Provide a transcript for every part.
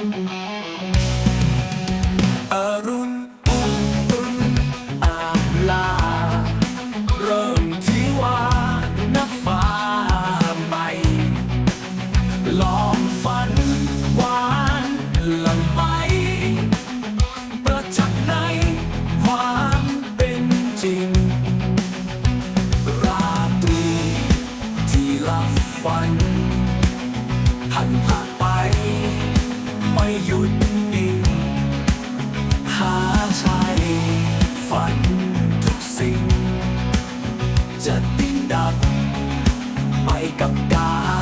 Mm-hmm. ฝันทุกสิ่ง จะติดดับไปกับกาย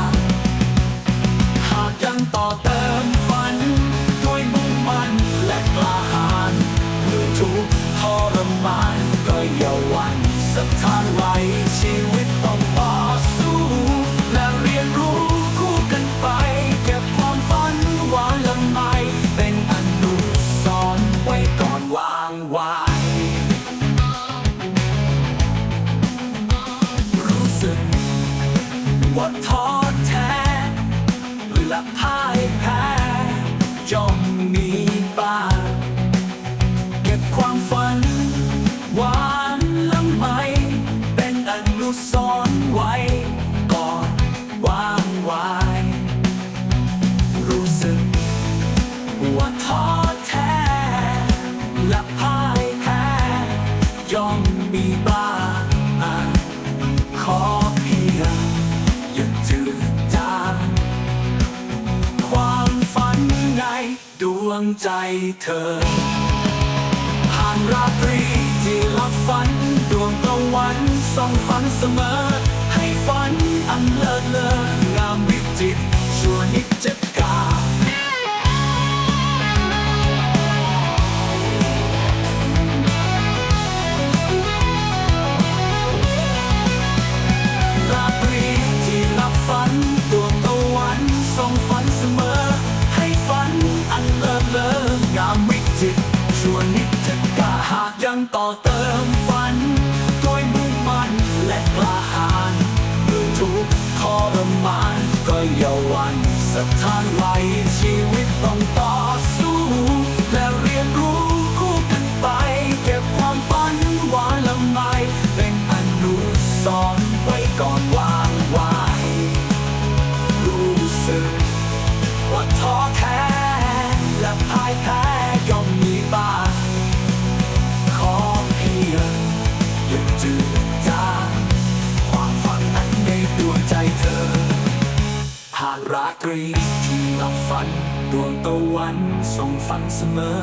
ย่อมมีบ้างเก็บความฝัน หวานละไมเป็นอนุสรณ์ไว้ก่อนวางไว้รู้สึกว่าท้อ ดวงใจเธอ ผ่านราตรีที่หลับฝัน ดวงตะวันส่องฝันเสมอให้ ต่อเติมฝันด้วยมุ่งมั่นและกล้าหาญเมื่อทุกทรมานก็อย่าวันสถานไว้ชีวิตต้องต่อสู้ ราตรีที่หลับฝัน ดวงตะวันส่งฝันเสมอ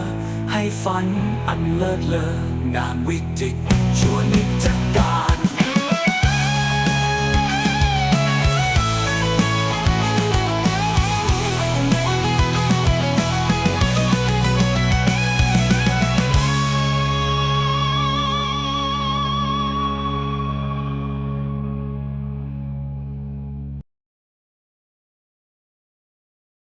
ให้ฝันอันเลิศเลองานวิจิตรชั่วนิจการ